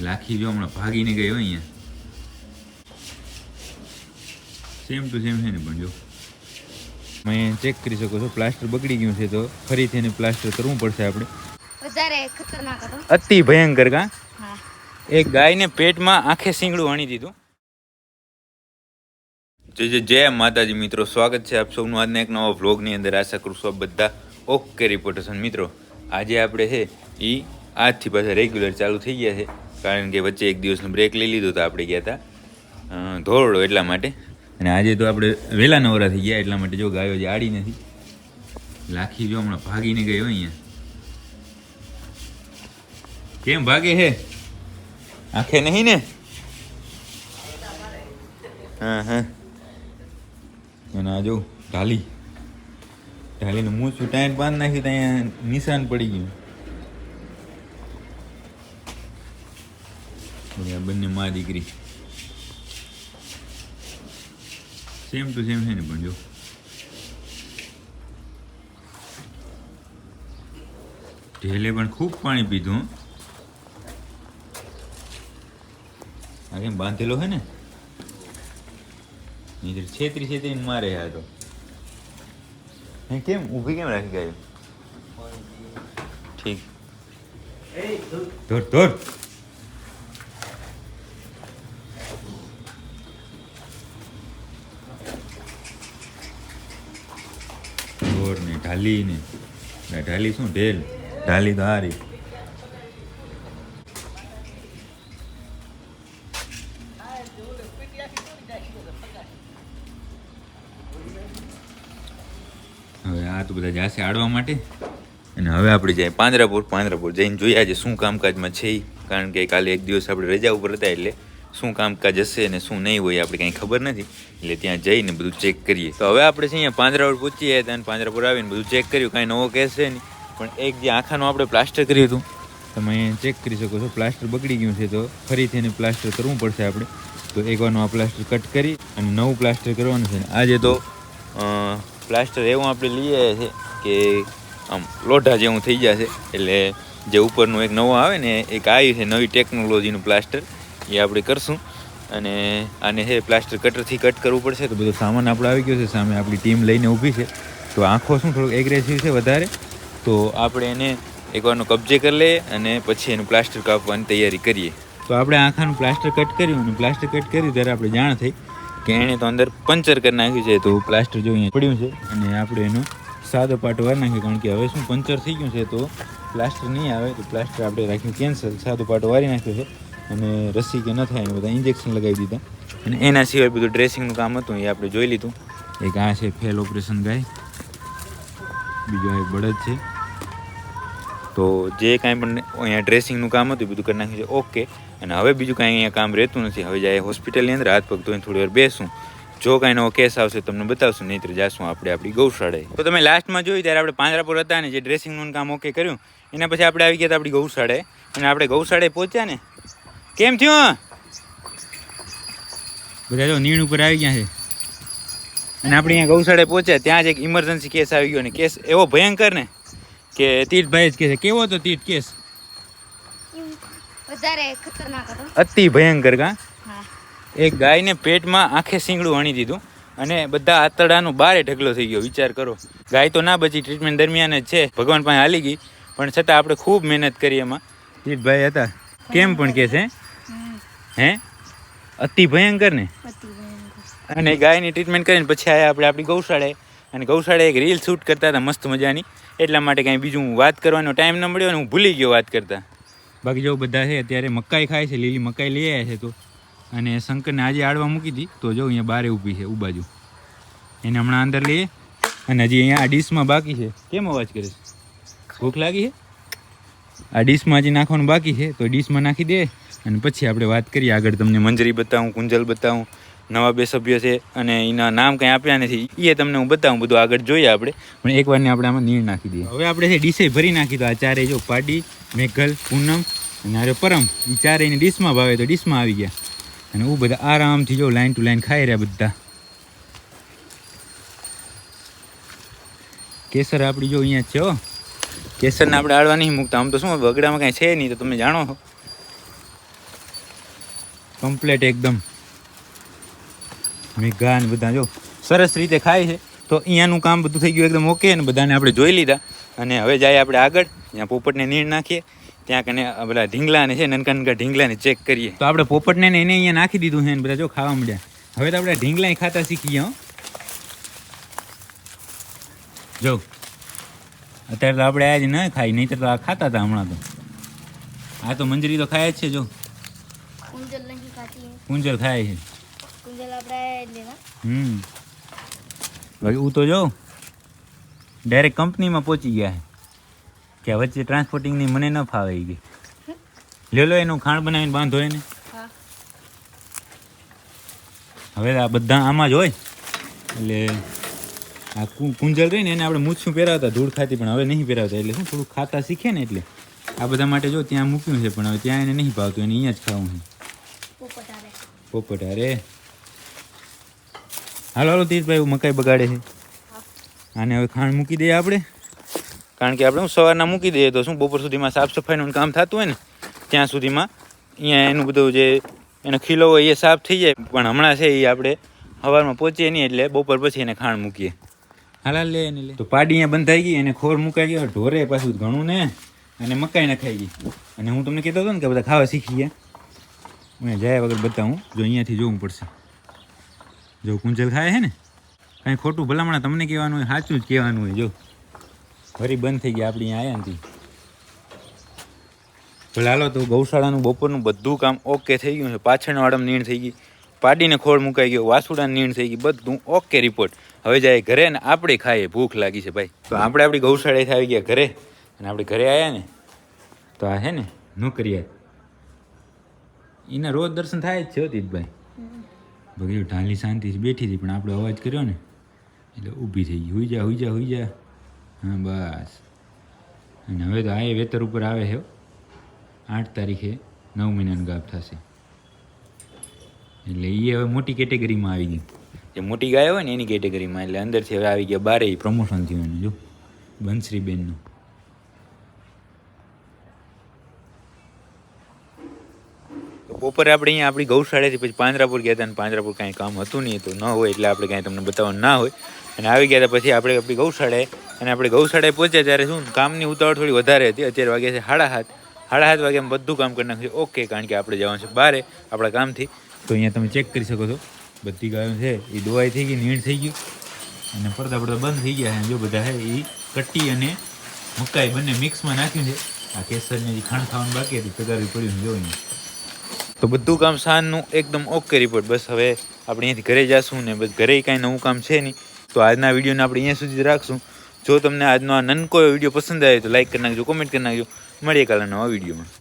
લાખી જો હમણાં ભાગીને ગયો અહીંયા. સેમ ટુ સેમ છે ને પણ જો. મેં ચેક કરી શકો છો પ્લાસ્ટર બગડી ગયું છે તો ફરીથી એને પ્લાસ્ટર કરવું પડશે આપણે. વધારે ખતરનાક હતો. અતિ ભયંકર કા? એ ગાયને પેટમાં આંખે સિંગડું હણી દીધું. જય જય જય માતાજી મિત્રો સ્વાગત છે આપ સૌનું આજના એક નવા વ્લોગની અંદર. આશા કરું છું બધા ઓકે રિપોર્ટર્સ મિત્રો આજે આપણે છે એ આજથી પાછા રેગ્યુલર ચાલુ થઈ ગયા છે. કારણ કે વચ્ચે એક દિવસનો બ્રેક લઈ લીધો હતો આપણે ગયા હતા ધોરડો એટલા માટે. અને આજે તો આપણે વહેલા નવરા થઈ ગયા, એટલા માટે જો ગાયો જે આડી નથી. લાખી જો હમણાં ભાગીને ગયો અહીંયા. કેમ ભાગે છે આંખે નહીં ને? હા હા. અને આ જો ઢાલી. ઢાલીને મૂછ ટાઈટ બાંધ નાખી ત્યાં નિશાન પડી ગયું. હવે આ બંને મા દીકરી સેમ ટુ સેમ છે ને પણ જો ઢેલે પણ ખૂબ પાણી પીધું હો. આ કેમ બાંધેલો હે ને નહીંતર છેતરી છેતરીને મારે આ તો હે કેમ ઊભી કેમ રાખી ગાયો ઠીક ધોર ધોર ધોર ને ઢાલી ને. ઢાલી શું? ઢેલ. ઢાલી તો હારી. હવે આ તો બધા જાશે આડવા માટે. અને હવે આપણે જાય પાંદરાપુર. પાંદરાપુર જઈને જોઈએ આજે શું કામકાજમાં છે કારણ કે કાલે એક દિવસ આપણે રજા ઉપર હતા એટલે શું કામકાજ હશે અને શું નહીં હોય આપણે કાંઈ ખબર નથી. એટલે ત્યાં જઈને બધું ચેક કરીએ. તો હવે આપણે છે અહીંયા પાંદરાપુર પૂછીએ હતા અને પાંદરાપુર આવીને બધું ચેક કર્યું. કાંઈ નવો છે નહીં. પણ એક જે આખાનું આપણે પ્લાસ્ટર કર્યું હતું. તમે ચેક કરી શકો છો. પ્લાસ્ટર બગડી ગયું છે તો ફરીથી એને પ્લાસ્ટર કરવું પડશે આપણે. તો એકવારનું આ પ્લાસ્ટર કટ કરી અને નવું પ્લાસ્ટર કરવાનું છે. આજે તો પ્લાસ્ટર એવું આપણે લઈ આવ્યા છે કે આમ લોઢા જેવું થઈ જશે એટલે જે ઉપરનું એક નવો આવે ને, એક આવી છે નવી ટેકનોલોજીનું પ્લાસ્ટર એ આપણે કરશું. અને આને છે પ્લાસ્ટર કટરથી કટ કરવું પડશે. તો બધો સામાન આપણે આવી ગયો છે, સામે આપણી ટીમ લઈને ઊભી છે. તો આંખો શું થોડુંક એગ્રેસિવ છે વધારે. તો આપણે એને એકવારનો કબજે કરી લઈએ અને પછી એનું પ્લાસ્ટર કાપવાની તૈયારી કરીએ. તો આપણે આંખાનું પ્લાસ્ટર કટ કર્યું અને પ્લાસ્ટર કટ કર્યું ત્યારે આપણે જાણ થઈ કે એણે તો અંદર પંચર કરી નાખ્યું છે. તો પ્લાસ્ટર જો અહીંયા પડ્યું છે અને આપણે એનો સાદો પાટો વાર નાખ્યો. કારણ કે હવે શું પંચર થઈ ગયું છે તો પ્લાસ્ટર નહીં આવે. તો પ્લાસ્ટર આપણે રાખ્યું કેન્સલ. સાદો પાટો વારી નાખ્યો છે. અને રસી કે ન થાય એ બધા ઇન્જેક્શન લગાવી દીધા. અને એના સિવાય બધું ડ્રેસિંગનું કામ હતું, એ આપણે જોઈ લીધું. એક આ છે ફેલ ઓપરેશન ગાય બીજો એક બળદ છે. તો જે કાંઈ પણ અહીંયા ડ્રેસિંગનું કામ હતું, એ બધું કરી નાખ્યું છે. ઓકે. અને હવે બીજું કાંઈ અહીંયા કામ રહેતું નથી. હવે જાય હોસ્પિટલની અંદર, હાથ પગ ધોઈને થોડી વાર બેસું. જો કાંઈ નવો કેસ આવશે, તમને બતાવશું. નહીંતર જાશું આપણે આપણી ગૌશાળાએ. તો તમે લાસ્ટમાં જોયું, ત્યારે આપણે પાંજરાપુર હતા ને, જે ડ્રેસિંગનું કામ ઓકે કર્યું. એના પછી આપણે આવી ગયા હતા આપણી ગૌશાળાએ. અને આપણે ગૌશાળાએ પહોંચ્યા ને કેમ થયો બધા જો નીણ ઉપર આવી ગયા છે. અને આપણે અહીંયા ગૌશાળે પહોંચ્યા ત્યાં જ એક ઇમરજન્સી કેસ આવી ગયો. ને કેસ એવો ભયંકર ને કે તીર્થભાઈ જ કે છે કેવો હતો તીર્થ કેસ વધારે ખતરનાક હતો. અતિ ભયંકર કા? એક ગાયને પેટમાં આંખે સિંગડું હણી દીધું અને બધા આતરડાનું બારે ઢગલો થઈ ગયો. વિચાર કરો ગાય તો ના બચી ટ્રીટમેન્ટ દરમિયાન જ છે. ભગવાન પાસે હાલી ગઈ પણ છતાં આપણે ખૂબ મહેનત કરી એમાં. તીર્થભાઈ હતા. કેમ પણ કે છે. હે? અતિ ભયંકર ને? અને ગાયની ટ્રીટમેન્ટ કરીને પછી આવ્યા આપણે આપણી ગૌશાળાએ અને ગૌશાળાએ એક રીલ શૂટ કરતા હતા મસ્ત મજાની. એટલા માટે કાંઈ બીજું વાત કરવાનો ટાઈમ ન મળ્યો અને હું ભૂલી ગયો વાત કરતા. બાકી જો બધા છે અત્યારે મકાઈ ખાય છે લીલી મકાઈ લઈ આવ્યા છે તો. અને શંકરને આજે આડવા મૂકી હતી તો જો અહીંયા બારે ઊભી છે ઉબાજુ એને હમણાં અંદર લઈએ. અને હજી અહીંયા આ ડીશમાં બાકી છે. કેમ અવાજ કરે છે? ભૂખ લાગી છે? આ ડીશમાં હજી નાખવાનું બાકી છે તો ડીશમાં નાખી દે. અને પછી આપણે વાત કરીએ આગળ તમને મંજરી બતાવું કુંજલ બતાવું નવા બે સભ્ય છે અને એના નામ કંઈ આપ્યા નથી. એ તમને હું બતાવું બધું આગળ જોઈએ આપણે. પણ એક વારને આપણે આમાં નીર નાખી દઈએ. હવે આપણે છે ડીશે ભરી નાખી તો આ ચારે જો પાડી મેઘલ પૂનમ અને આરે પરમ એ ચારે એની ડીશમાં ભાવે તો ડીશમાં આવી ગયા. અને હું બધા આરામથી જો લાઈન ટુ લાઈન ખાઈ રહ્યા બધા. કેસર આપણી જો અહીંયા છે કેસરને આપણે આડવા નહીં મૂકતા. આમ તો શું બગડામાં કાંઈ છે નહીં તો તમે જાણો છો. કમ્પ્લેટ એકદમ. મેઘા ને બધા જો સરસ રીતે ખાય છે. તો અહીંયાનું કામ બધું થઈ ગયું એકદમ ઓકે અને બધાને આપણે જોઈ લીધા. અને હવે જાય આપણે આગળ. ત્યાં પોપટને નીણ નાખીએ. ત્યાં કને આ પેલા ઢીંગલાને છે નનકા નનકા ઢીંગલાને ચેક કરીએ. તો આપણે પોપટને ને એને અહીંયા નાખી દીધું છે ને બધા જો ખાવા મળ્યા. હવે તો આપણે ઢીંગલા ખાતા શીખીએ જો. અત્યારે તો આપણે આજે ન ખાઈ નહીં તો આ ખાતા હતા હમણાં તો. આ તો મંજરી તો ખાય જ છે, જો. કુંજલ નહીં ખાતી કુંજલ ખાય છે. કુંજલ આપણે લેવા. હમ. ભાઈ હું તો જો ડાયરેક્ટ કંપનીમાં પહોંચી ગયા કે વચ્ચે ટ્રાન્સપોર્ટિંગની મને ન ફાવે ગઈ લે લો એનું ખાણ બનાવીને બાંધો એને. હવે આ બધા આમાં જ હોય. એટલે આ કુંજલ રહી ને એને આપણે મૂછું પહેરાવતા ધૂળ ખાતી પણ હવે નહીં પહેરાવતા. એટલે શું થોડું ખાતા શીખે ને એટલે. આ બધા માટે જો ત્યાં મૂક્યું છે પણ હવે ત્યાં એને નહીં ભાવતું એને અહીંયા જ ખાવું છે. પોપટ અરે. હાલો હાલો તીર્થભાઈ મકાઈ બગાડે છે. આને હવે ખાંડ મૂકી દઈએ આપણે. કારણ કે આપણે સવારના મૂકી દઈએ તો શું બપોર સુધીમાં સાફ સફાઈનું કામ થતું હોય ને ત્યાં સુધીમાં અહીંયા એનું બધું જે એનો ખીલો હોય એ સાફ થઈ જાય. પણ હમણાં છે એ આપણે સવારમાં પહોંચીએ નહીં એટલે બપોર પછી એને ખાંડ મૂકીએ. હાલ લે એને લે. તો પાડી અહીંયા બંધ થઈ ગઈ એને ખોર મુકાઈ ગયો ઢોરે પાછું ઘણું ને અને મકાઈ નખાઈ ગઈ. અને હું તમને કહેતો હતો ને કે બધા ખાવા શીખી ગયા. મેં જાય વગર બતાવું. જો અહીંયાથી જોવું પડશે. જો કુંજલ ખાય છે ને, કાંઈ ખોટું ભલામણ તમને કહેવાનું હોય, સાચું જ કહેવાનું હોય, જો. ફરી બંધ થઈ ગયા આપણી અહીંયા આવ્યા ભલે હાલો તો ગૌશાળાનું, બપોરનું બધું કામ ઓકે થઈ ગયું છે. પાછળનો આડમ નીણ થઈ ગઈ. પાડીને ખોળ મુકાઈ ગયો. વાસુડાની નીણ થઈ ગઈ. બધું ઓકે રિપોર્ટ હવે જાય ઘરે ને આપણે ખાઈએ. ભૂખ લાગી છે ભાઈ. તો આપણે આપણી ગૌશાળાએથી આવી ગયા ઘરે. અને આપણે ઘરે આવ્યા ને. તો આ છે ને નોકરિયાત એના રોજ દર્શન થાય જ છે અતીતભાઈ. બગડ્યું ઢાલની શાંતિથી બેઠી હતી, પણ આપણે અવાજ કર્યો ને, એટલે ઊભી થઈ ગઈ. હુઈ જા હુઈ જા હુઈ જા હા, બસ. અને હવે તો આ વેતર ઉપર આવે છે આઠ તારીખે નવ મહિનાનું ગાપ થશે. એટલે એ હવે મોટી કેટેગરીમાં આવી ગઈ. જે મોટી ગાય હોય ને, એની કેટેગરીમાં. એટલે અંદરથી હવે આવી ગયા બારે પ્રમોશન થયું એનું, જો. બંસરીબેનનું બપોરે આપણે અહીંયા આપણી ગૌશાળાથી પછી પાંજરાપુર ગયા હતા અને પાંજરાપુર કાંઈ કામ હતું નહીં, તો ન હોય એટલે આપણે કાંઈ તમને બતાવવાનું ના હોય. અને આવી ગયા હતા પછી આપણે આપણી ગૌશાળાએ અને આપણે ગૌશાળાએ પહોંચ્યા ત્યારે શું, કામની ઉતાવળ થોડી વધારે હતી. અત્યારે વાગ્યા છે સાડા હાથ સાડા હાથ વાગે બધું કામ કરી નાખ્યું. ઓકે, કારણ કે આપણે જવાનું છે બારે, આપણા કામથી. તો અહીંયા તમે ચેક કરી શકો છો. બધી ગાયો છે, એ દોવાઈ થઈ ગઈ, નીણ થઈ ગયું. અને પડદા પડતા બંધ થઈ ગયા જો બધા છે, એ કટ્ટી અને મકાઈ બંને મિક્સમાં નાખ્યું છે. આ કેસરને ખાણ ખાવાનું બાકી હતી, તગારી પડ્યું છે જો અહીંયા. તો બધું કામ સાંજનું એકદમ ઓકે રિપોર્ટ બસ હવે આપણે અહીંયાથી ઘરે જઈશું ને બસ ઘરે કાંઈ નવું કામ છે નહીં. તો આજના વિડીયોને આપણે અહીંયા સુધી રાખશું. જો તમને આજનો આ નનકો વીડિયો પસંદ આવે તો લાઈક કરી નાખજો કોમેન્ટ કરી નાખજો. મળીએ કાલે નવા વિડીયોમાં.